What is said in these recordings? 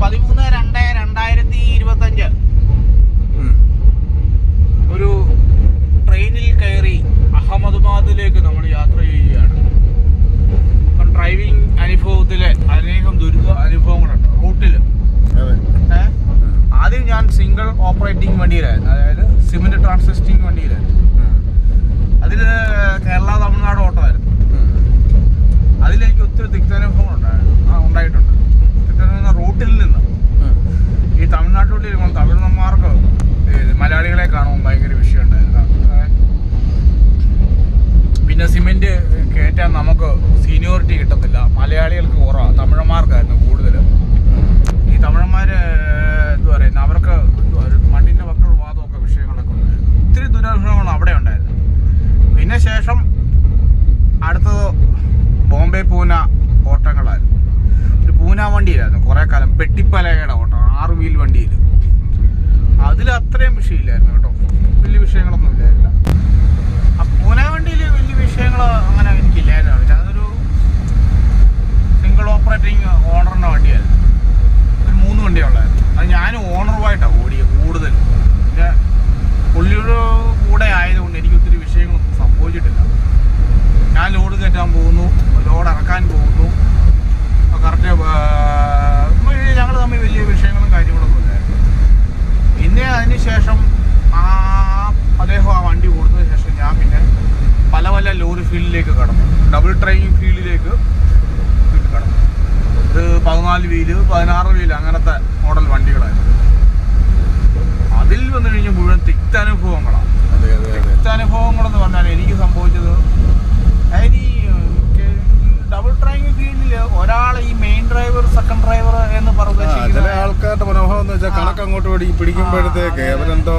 പതിമൂന്ന് രണ്ട് രണ്ടായിരത്തി ഇരുപത്തഞ്ച്. ഒരു ട്രെയിനിൽ കയറി അഹമ്മദാബാദിലേക്ക് നമ്മൾ യാത്ര ചെയ്യുകയാണ്. അപ്പം ഡ്രൈവിംഗ് അനുഭവത്തിലെ അനേകം ദുരിത അനുഭവങ്ങളുണ്ട്. റൂട്ടിൽ ആദ്യം ഞാൻ സിംഗിൾ ഓപ്പറേറ്റിംഗ് വണ്ടിയിലായിരുന്നു. അതായത് സിമെന്റ് ട്രാൻസിസ്റ്റിംഗ് വണ്ടിയിലായിരുന്നു. അതിൽ കേരള തമിഴ്നാട് ഓട്ടമായിരുന്നു. അതിലെനിക്ക് ഒത്തിരി തിക്താനുഭവങ്ങൾ ഉണ്ടായിരുന്നു ആ ഉണ്ടായിട്ടുണ്ട്. തിക്താനുഭവം റൂട്ടിൽ നിന്ന് ഈ തമിഴ്നാട്ടിൽ വരുമ്പോൾ തമിഴ്നന്മാർക്ക് മലയാളികളെ കാണുമ്പോൾ ഭയങ്കര വിഷയം ഉണ്ടായിരുന്നു പിന്നെ സിമെന്റ് കയറ്റാൻ നമുക്ക് സീനിയോറിറ്റി കിട്ടത്തില്ല. മലയാളികൾക്ക് കുറവാണ് തമിഴന്മാർക്കായിരുന്നു കൂടുതൽ. ഈ തമിഴന്മാർ എന്താ പറയുന്നത് അവർക്ക് മണ്ണിന്റെ മണ്ണിന്റെ വക്കൾ വാദമൊക്കെ വിഷയങ്ങളൊക്കെ ഉണ്ടായിരുന്നു. ഒത്തിരി ദുരനുഭവങ്ങൾ അവിടെ ഉണ്ടായിരുന്നു. പിന്നെ ശേഷം അടുത്തത് ബോംബെ പൂന ഓട്ടങ്ങളായിരുന്നു പൂന വണ്ടിയിലായിരുന്നു കുറേ കാലം പെട്ടിപ്പലകയുടെ ഓട്ടോ ആറ് വീൽ വണ്ടിയിൽ അതിൽ അത്രയും വിഷയമില്ലായിരുന്നു കേട്ടോ. വലിയ വിഷയങ്ങളൊന്നും ഇല്ലായിരുന്നു. പൂന വണ്ടിയിൽ വലിയ വിഷയങ്ങൾ അങ്ങനെ എനിക്കില്ലായിരുന്നു പക്ഷെ അതൊരു സിംഗിൾ ഓപ്പറേറ്റിംഗ് ഓണറിന്റെ വണ്ടിയായിരുന്നു ഒരു മൂന്ന് വണ്ടിയുള്ളായിരുന്നു അത് ഞാനും ഓണറുമായിട്ടാണ് ഓടിയത് കൂടുതൽ പിന്നെ പുള്ളിയുടെ കൂടെ ആയതുകൊണ്ട് എനിക്ക് ഒത്തിരി വിഷയങ്ങളൊന്നും സംഭവിച്ചിട്ടില്ല ഞാൻ ലോഡ് കയറ്റാൻ പോകുന്നു ലോഡ് ഇറക്കാൻ പോകുന്നു കറക്റ്റ് ഞങ്ങൾ തമ്മിൽ വലിയ വിഷയങ്ങളും കാര്യങ്ങളൊന്നും ഇല്ലായിരുന്നു പിന്നെ അതിന് ശേഷം ആ അദ്ദേഹം ആ വണ്ടി കൊടുത്തതിന് ശേഷം ഞാൻ പിന്നെ പല പല ലോറി ഫീൽഡിലേക്ക് കടന്നു ഡബിൾ ട്രെയിനിങ് ഫീൽഡിലേക്ക് വീണ്ടും കടന്നു ഇത് പതിനാല് വീൽ പതിനാറ് വീൽ അങ്ങനത്തെ മോഡൽ വണ്ടികളായിരുന്നു അതിൽ വന്നു കഴിഞ്ഞാൽ മുഴുവൻ തിക്തനുഭവങ്ങളാണ് തിക്തനുഭവങ്ങളെന്ന് പറഞ്ഞാൽ എനിക്ക് സംഭവിച്ചത് അതായത് ഈ ഡബിൾ ഡ്രൈവിംഗ് ഫീൽഡിൽ ഒരാൾ ഈ മെയിൻ ഡ്രൈവർ സെക്കൻഡ് ഡ്രൈവർ എന്ന് പറഞ്ഞ ആൾക്കാരുടെ മനോഭാവം എന്ന് വെച്ചാൽ. കണക്ക് അങ്ങോട്ട് പിടി പിടിക്കുമ്പോഴത്തേക്ക്. അവരെന്തോ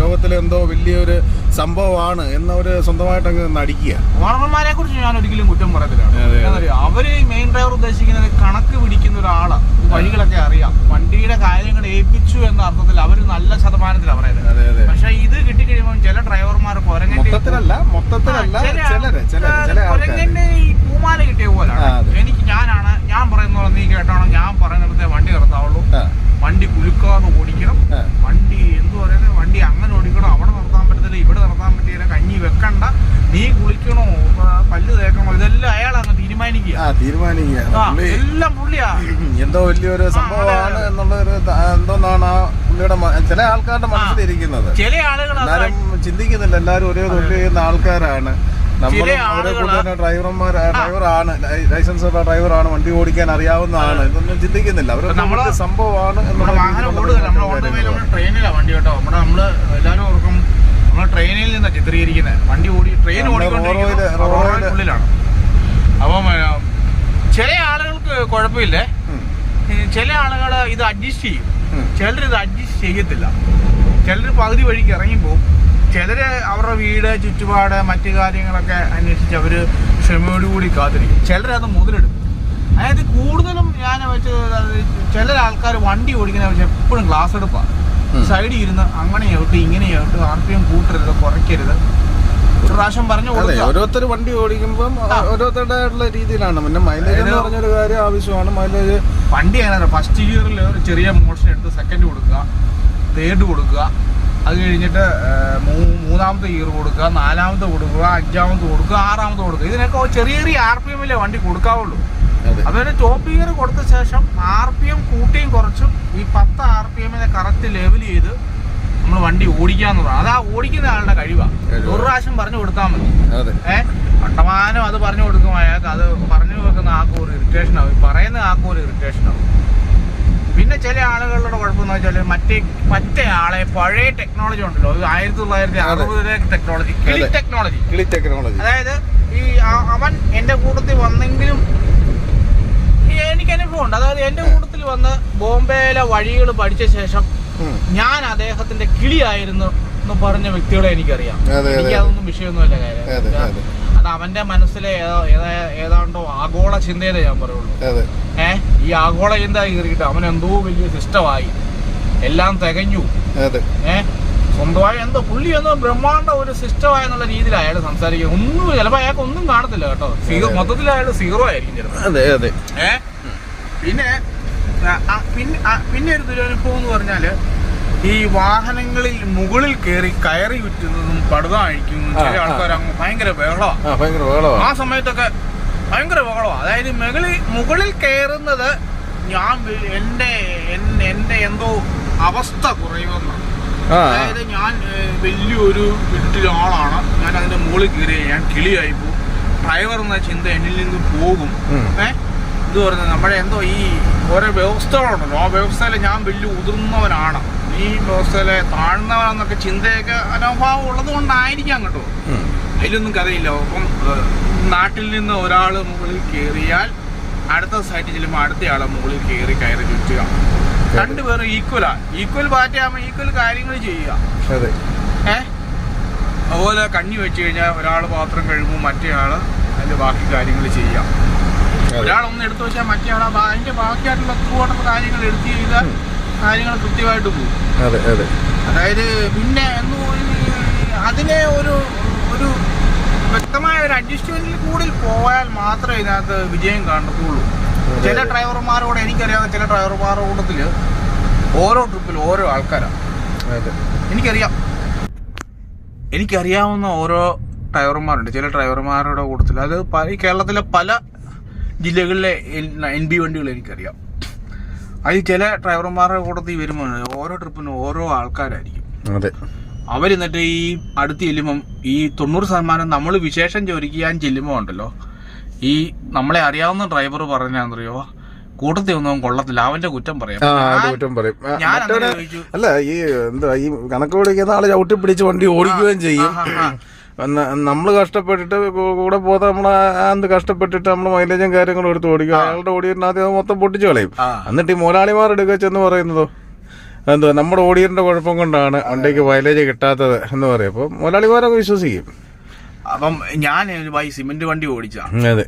ലോകത്തിലെന്തോ വലിയൊരു സംഭവമാണ് എന്നവര് സ്വന്തമായിട്ട് അങ്ങ് നടിക്കുക. ഓണർമാരെ കുറിച്ച് ഞാൻ ഒരിക്കലും കുറ്റം പറയത്തില്ല. അവർ മെയിൻ ഡ്രൈവർ ഉദ്ദേശിക്കുന്നത് കണക്ക് പിടിക്കുന്ന ഒരാളാണ് വഴികളൊക്കെ അറിയാം. വണ്ടിയുടെ കാര്യങ്ങൾ ഏൽപ്പിച്ചു എന്ന അർത്ഥത്തിൽ അവർ നല്ല ശതമാനത്തിലാണ് പറയുന്നത്. പക്ഷെ ഇത് കിട്ടിക്കഴിയുമ്പോൾ ചില ഡ്രൈവർമാർ മൊത്തത്തിലല്ല മൊത്തത്തിലല്ല കൊരങ്ങന്റെ ഈ പൂമാല കിട്ടിയ പോലാണ് എനിക്ക് ഞാനാണ് ഞാൻ പറയുന്ന പോലെ നീ കേട്ടോണം ഞാൻ പറയുന്നിടത്തെ വണ്ടി നിർത്താവുള്ളൂ. വണ്ടി കുലുക്കാതെ ഓടിക്കണം. വണ്ടി എന്ത് പറയുന്നത് വണ്ടി അങ്ങനെ ഓടിക്കണം അവിടെ നിർത്താൻ പറ്റത്തില്ല ഇവിടെ നിർത്താൻ പറ്റിയില്ല കഞ്ഞി വെക്കണ്ട നീ കുളിക്കണോ ആ, പല്ല് തേക്കണോ ഇതെല്ലാം അയാൾ അങ്ങ് തീരുമാനിക്കുക ആ തീരുമാനിക്കുക ആ, പുള്ളി എല്ലാം പുള്ളിയാ. എന്തോ വലിയൊരു സംഭവമാണ് എന്നുള്ളൊരു ഒരു എന്തോന്നാണ് ആ പുള്ളിയുടെ ചില ആൾക്കാരുടെ മനസ്സിലിരിക്കുന്നത്. ചില ആളുകൾ എല്ലാരും ചിന്തിക്കുന്നില്ല എല്ലാരും ഒരേ തൊഴിൽ ചെയ്യുന്ന ആൾക്കാരാണ്. നമ്മളും ഡ്രൈവർമാർ ഡ്രൈവറാണ് ലൈസൻസ് ഉള്ള ഡ്രൈവറാണ് വണ്ടി ഓടിക്കാൻ അറിയാവുന്നതാണ്. ഇതൊന്നും ചിന്തിക്കുന്നില്ല. അവർ നമ്മളെ സംഭവമാണ് ട്രെയിനിലാണ് വണ്ടി കേട്ടോ. നമ്മുടെ നമ്മൾ എല്ലാവരും ഓർക്കും നമ്മൾ ട്രെയിനിൽ നിന്നാണ് ചിത്രീകരിക്കുന്നത് വണ്ടി കുഴപ്പമില്ലേ ചില ആളുകൾ ഇത് അഡ്ജസ്റ്റ് ചെയ്യും. ചിലർ ഇത് അഡ്ജസ്റ്റ് ചെയ്യത്തില്ല. ചിലർ പകുതി വഴിക്ക് ഇറങ്ങിപ്പോവും. ചിലർ അവരുടെ വീട് ചുറ്റുപാട് മറ്റു കാര്യങ്ങളൊക്കെ അന്വേഷിച്ച് അവർ ക്ഷമയോടുകൂടി കാത്തിരിക്കും. ചിലർ അത് മുതലെടുക്കും. അതായത് കൂടുതലും ഞാൻ വെച്ചത് അത് ചില ആൾക്കാർ വണ്ടി ഓടിക്കുന്ന വെച്ചാൽ എപ്പോഴും ഗ്ലാസ് എടുപ്പാണ് സൈഡിൽ ഇരുന്ന് അങ്ങനെ ഇങ്ങനെയാവട്ടെ ആർ പി എം കൂട്ടരുത് കുറയ്ക്കരുത്. പ്രാവശ്യം പറഞ്ഞു ഓരോരുത്തർ വണ്ടി ഓടിക്കുമ്പോൾ ഓരോരുത്തരുടെ രീതിയിലാണ്. പിന്നെ മൈലേജ് എന്ന് പറഞ്ഞൊരു കാര്യം ആവശ്യമാണ്. മൈലേജ് വണ്ടി അങ്ങനെ ഫസ്റ്റ് ഇയറിൽ ഒരു ചെറിയ മോഷൻ എടുത്ത് സെക്കൻഡ് കൊടുക്കുക. തേർഡ് കൊടുക്കുക. അത് കഴിഞ്ഞിട്ട് മൂന്നാമത്തെ ഇയർ കൊടുക്കുക. നാലാമത്തെ കൊടുക്കുക. അഞ്ചാമത്തെ കൊടുക്കുക. ആറാമത്തെ കൊടുക്കുക. ഇതിനൊക്കെ ചെറിയ ചെറിയ ആർ പി എമ്മിലെ വണ്ടി കൊടുക്കാവുള്ളൂ. അതെ. അതുപോലെ ടോപ്പ് ഗിയർ കൊടുത്ത ശേഷം ആർ പി എം കൂട്ടിയും കുറച്ചും ഈ പത്ത് ആർ പി എമ്മിനെ കറക്റ്റ് ലെവൽ ചെയ്ത് നമ്മൾ വണ്ടി ഓടിക്കാന്നുള്ളതാണ്. അത് ആ ഓടിക്കുന്ന ആളുടെ കഴിവാണ് കഴിവാ. ഒരു പ്രാവശ്യം പറഞ്ഞു കൊടുത്താൽ മതി. ഏഹ് കണ്ടമാനം അത് പറഞ്ഞു കൊടുക്കും. അയാൾക്ക് അത് പറഞ്ഞു വെക്കുന്ന ആക്കും ഒരു ഇറിറ്റേഷൻ ആവും. പറയുന്ന ആക്കും ഒരു ഇറിറ്റേഷൻ ആവും. പിന്നെ ചില ആളുകളുടെ കുഴപ്പമെന്ന് വെച്ചാൽ മറ്റേ മറ്റേ ആളെ പഴയ ടെക്നോളജി ഉണ്ടല്ലോ. ആയിരത്തി തൊള്ളായിരത്തി അറുപതിലെ ടെക്നോളജി കിളി ടെക്നോളജി കിളി ടെക്നോളജി അതായത് ഈ അവൻ എന്റെ കൂട്ടത്തിൽ വന്നെങ്കിലും എനിക്ക് അനുഭവം ഉണ്ട് അതായത് എന്റെ കൂട്ടത്തിൽ വന്ന് ബോംബെയിലെ വഴികൾ പഠിച്ച ശേഷം ഞാൻ അദ്ദേഹത്തിന്റെ കിളിയായിരുന്നു എന്ന് പറഞ്ഞ വ്യക്തികളെ എനിക്കറിയാം. എനിക്ക് അതെ. അതൊന്നും വിഷയമൊന്നുമല്ല കാര്യം. അതെ. അവന്റെ മനസ്സിലെ ഏതാ- ഏതാ- ഏതാണ്ടോ ആഗോള ചിന്തയിലേ ഞാൻ പറയുള്ളൂ. അതെ. ഏ? ഈ ആഗോള ചിന്ത കയറിയിട്ട് അവൻ എന്തോ വലിയ സിസ്റ്റമായി. എല്ലാം തികഞ്ഞു. അതെ. ഏ? സ്വന്തമായി എന്തോ പുള്ളി എന്തോ ബ്രഹ്മാണ്ട ഒരു സിസ്റ്റമായെന്നുള്ള രീതിയിൽ അയാൾ സംസാരിക്കുക ഒന്നും ചിലപ്പോൾ അയാൾക്ക് ഒന്നും കാണത്തില്ല കേട്ടോ. സീറോ മൊത്തത്തിൽ അയാൾ സീറോ ആയിരിക്കും ചിലപ്പോൾ പിന്നെ പിന്നെ പിന്നെ ഒരു ദുരനുഭവം എന്ന് പറഞ്ഞാൽ ഈ വാഹനങ്ങളിൽ മുകളിൽ കയറി കയറി വിറ്റുന്നതും പടുത അഴിക്കുന്നതും ചില. ആൾക്കാർ അങ്ങ് ഭയങ്കര ബഹളമാണ് ആ സമയത്തൊക്കെ ഭയങ്കര ബഹളമാണ് അതായത് മുകളിൽ മുകളിൽ കയറുന്നത് ഞാൻ എന്റെ എന്റെ എന്റെ എന്തോ അവസ്ഥ കുറയുമെന്നാണ്. അതായത് ഞാൻ ഏഹ്, വലിയൊരു വീട്ടിലാളാണ് ഞാൻ അതിന്റെ മുകളിൽ കയറി ഞാൻ കിളിയായി പോകും. ഡ്രൈവർ എന്ന ചിന്ത എന്നിൽ നിന്ന് പോകും. ഉം. ഇത് പറഞ്ഞ നമ്മുടെ എന്തോ ഈ ഓരോ വ്യവസ്ഥകളുണ്ടല്ലോ. ആ വ്യവസ്ഥയിൽ ഞാൻ വലിയ ഉതിർന്നവനാണ്. ഈ വ്യവസ്ഥയിലെ താഴ്ന്നവനെന്നൊക്കെ ചിന്തയൊക്കെ അനഭാവം ഉള്ളത് കൊണ്ടായിരിക്കാം കേട്ടോ. അതിലൊന്നും കഥയില്ല. അപ്പം നാട്ടിൽ നിന്ന് ഒരാൾ മുകളിൽ കയറിയാൽ അടുത്ത സൈറ്റിൽ ചെല്ലുമ്പോൾ അടുത്തയാളെ മുകളിൽ കയറി കയറി ചുറ്റുക. രണ്ടുപേരും ഈക്വലാ ഈക്വൽ പാറ്റാകുമ്പോൾ ഈക്വൽ കാര്യങ്ങൾ ചെയ്യുക. അതെ. ഏ? അതുപോലെ കഞ്ഞി വെച്ച് കഴിഞ്ഞാൽ ഒരാൾ പാത്രം കഴുകുമ്പോൾ മറ്റേ അതിന്റെ ബാക്കി കാര്യങ്ങൾ ചെയ്യാം ഒരാൾ എടുത്തു വെച്ചാൽ മറ്റേ ആൾ അതിന്റെ ബാക്കിയായിട്ടുള്ള ത്രൂവായിട്ടുള്ള കാര്യങ്ങൾ എടുത്തു ചെയ്താൽ കാര്യങ്ങൾ കൃത്യമായിട്ട് പോകും. അതെ അതെ. അതായത് പിന്നെ അതിനെ ഒരു ഒരു വ്യക്തമായ ഒരു അഡ്ജസ്റ്റ്മെന്റിൽ കൂടി പോയാൽ മാത്രമേ ഇതിനകത്ത് വിജയം കാണത്തുള്ളൂ. ചില. ഡ്രൈവർമാരോട് എനിക്കറിയാവുന്ന ചില ഡ്രൈവർമാരുടെ കൂട്ടത്തിൽ ഓരോ ട്രിപ്പിൽ ഓരോ ആൾക്കാരാണ് എനിക്കറിയാം. എനിക്കറിയാവുന്ന ഓരോ ഡ്രൈവർമാരുണ്ട് ചില ഡ്രൈവർമാരുടെ കൂട്ടത്തിൽ അത് കേരളത്തിലെ പല ജില്ലകളിലെ എൻ ബി വണ്ടികൾ എനിക്കറിയാം. അതിൽ ചില ഡ്രൈവർമാരുടെ കൂട്ടത്തിൽ വരുമ്പോൾ ഓരോ ട്രിപ്പിനും ഓരോ ആൾക്കാരായിരിക്കും. അതെ. അവർ എന്നിട്ട് ഈ അടുത്ത് ചെല്ലുമ്പം ഈ തൊണ്ണൂറ് ശതമാനം നമ്മൾ വിശേഷം ചോദിക്കാൻ ചെല്ലുമ്പോൾ ഉണ്ടല്ലോ ഈ നമ്മളെ അറിയാവുന്ന ഡ്രൈവർ പറഞ്ഞാന്നറിയോ? കൂട്ടത്തിൽ ഒന്നും കൊള്ളത്തില്ല അവന്റെ കുറ്റം പറയാം. കുറ്റം പറയും. അല്ല ഈ എന്താ ഈ കണക്ക് പിടിക്കുന്ന ആൾ ചവിട്ടി പിടിച്ച് വണ്ടി ഓടിക്കുകയും ചെയ്യും. നമ്മൾ കഷ്ടപ്പെട്ടിട്ട് കൂടെ പോകാതെ നമ്മൾ എന്ത് കഷ്ടപ്പെട്ടിട്ട് നമ്മൾ മൈലേജും കാര്യങ്ങളും എടുത്ത് ഓടിക്കും അയാളുടെ ഓടിയിട്ടാദ്യം അത് മൊത്തം പൊട്ടിച്ചു കളയും. എന്നിട്ട് ഈ മുതലാളിമാർ എടുക്കുക ചെന്ന് പറയുന്നതോ എന്തുവാ? നമ്മുടെ ഓടിയറിന്റെ കുഴപ്പം കൊണ്ടാണ് വണ്ടിക്ക് മൈലേജ് കിട്ടാത്തത് എന്ന് പറയും. അപ്പോൾ മുതലാളിമാരൊക്കെ വിശ്വസിക്കും. അപ്പം ഞാൻ ഒരു ബൈ സിമെന്റ് വണ്ടി ഓടിച്ചാ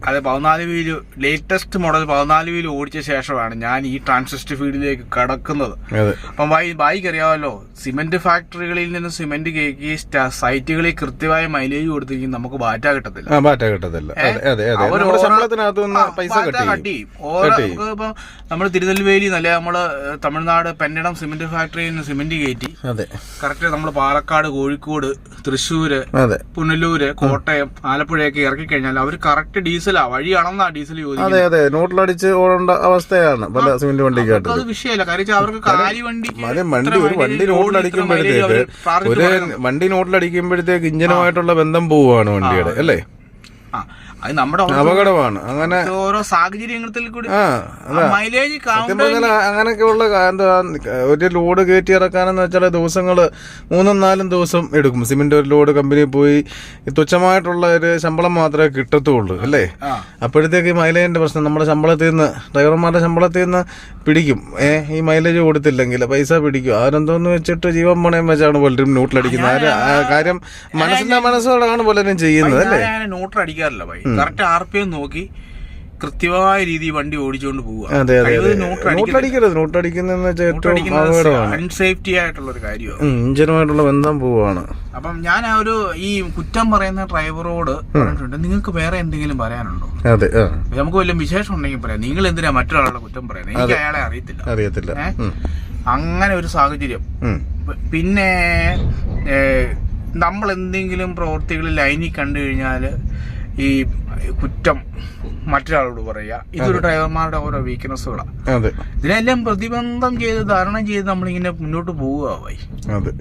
അതെ. പതിനാല് വീൽ ലേറ്റസ്റ്റ് മോഡൽ പതിനാല് വീൽ ഓടിച്ച ശേഷമാണ് ഞാൻ ഈ ട്രാൻസിസ്റ്റ് ഫീൽഡിലേക്ക് കടക്കുന്നത്. അപ്പം ബൈ ബൈക്ക് അറിയാമല്ലോ സിമെന്റ് ഫാക്ടറികളിൽ നിന്ന് സിമെന്റ് കേക്ക് സ്റ്റ- സൈറ്റുകളിൽ കൃത്യമായ മൈലേജ് കൊടുത്തിരിക്കും നമുക്ക് ബാറ്റ കിട്ടത്തില്ല. ബാറ്റ കിട്ടത്തില്ല. പൈസ കട്ടി. ഇപ്പം നമ്മൾ തിരുനെൽവേലി നല്ല നമ്മൾ തമിഴ്നാട് പെന്നടം സിമെന്റ് ഫാക്ടറിയിൽ നിന്ന് സിമെന്റ് കയറ്റി കറക്റ്റ് നമ്മൾ പാലക്കാട് കോഴിക്കോട് തൃശ്ശൂര് പുനലൂര് കോട്ടയം ആലപ്പുഴയൊക്കെ ഇറക്കി കഴിഞ്ഞാൽ അവർ കറക്റ്റ് ഡീസലാ വഴി അളന്നാ ഡീസൽ ചോദിക്കുന്നത്. അതെ അതെ. നോട്ടിലടിച്ച് ഓടേണ്ട അവസ്ഥയാണ് പല സിമെന്റ് വണ്ടിക്കായിട്ട് അത് വിഷയമല്ല. കാര്യം അവർക്ക് കാലി വണ്ടിക്ക് വണ്ടി ഒരു വണ്ടി നോട്ടിലടിക്കുമ്പോഴത്തേക്ക് ഒരു. വണ്ടി നോട്ടിലടിക്കുമ്പോഴത്തേക്ക് ഇഞ്ചനുമായിട്ടുള്ള ബന്ധം പോവുകയാണ് വണ്ടിയുടെ അല്ലേ? ആ. അത് നമ്മുടെ അപകടമാണ്. അങ്ങനെ ഓരോ സാഹചര്യങ്ങളിൽ കൂടി ആ മൈലേജ് അങ്ങനെയൊക്കെയുള്ള എന്താ ഒരു ലോഡ് കയറ്റി ഇറക്കാനെന്ന് വെച്ചാൽ ദിവസങ്ങൾ മൂന്നും നാലും ദിവസം എടുക്കും. സിമെന്റ് ഒരു ലോഡ് കമ്പനിയിൽ പോയി തുച്ഛമായിട്ടുള്ള ഒരു ശമ്പളം മാത്രമേ കിട്ടത്തുള്ളൂ അല്ലേ? അപ്പോഴത്തേക്ക് ഈ മൈലേജിന്റെ പ്രശ്നം നമ്മുടെ ശമ്പളത്തിൽ നിന്ന് ഡ്രൈവർമാരുടെ ശമ്പളത്തിൽ നിന്ന് പിടിക്കും. ഏ ഈ മൈലേജ് കൊടുത്തില്ലെങ്കിൽ പൈസ പിടിക്കും. അവരെന്തോന്ന് വെച്ചിട്ട് ജീവൻ പണയം വെച്ചാണ് പലരും ന്യൂട്ടിലടിക്കുന്നത് കാര്യം മനസ്സിന്റെ മനസ്സോടാണ് പലരും ചെയ്യുന്നത് അല്ലേ? നോട്ടിലടിക്കാറില്ല അടിക്കാറില്ല കറക്റ്റ് ആർ പി എം നോക്കി കൃത്യമായ രീതിയിൽ വണ്ടി ഓടിച്ചുകൊണ്ട് പോവുക. അപകടമാണ്. അൺസേഫ്റ്റി ആയിട്ടുള്ള ഒരു കാര്യമാണ്. ഇഞ്ചനുമായിട്ടുള്ള ബന്ധം പോവാണ്. അപ്പം ഞാൻ ആ ഒരു ഈ കുറ്റം പറയുന്ന ഡ്രൈവറോട് പറഞ്ഞിട്ടുണ്ട്. നിങ്ങൾക്ക് വേറെ എന്തെങ്കിലും പറയാനുണ്ടോ? അതെ നമുക്ക് വല്ല വിശേഷം ഉണ്ടെങ്കിൽ പറയാം. നിങ്ങൾ എന്തിനാ മറ്റൊരാളുടെ കുറ്റം പറയുന്നത്? എനിക്ക് അയാളെ അറിയത്തില്ല. അറിയത്തില്ല. അങ്ങനെ ഒരു സാഹചര്യം. പിന്നെ നമ്മൾ എന്തെങ്കിലും പ്രവൃത്തികളിൽ ലൈനിൽ കണ്ടു കഴിഞ്ഞാൽ ഈ കുറ്റം മറ്റൊരാളോട് പറയുക. ഇതൊരു ഡ്രൈവർമാരുടെ ഓരോ വീക്ക്നെസ്സുകളാണ് ഇതിനെല്ലാം പ്രതിബന്ധം ചെയ്ത് ധാരണം ചെയ്ത് നമ്മളിങ്ങനെ മുന്നോട്ട് പോവുക വൈ. അതെ.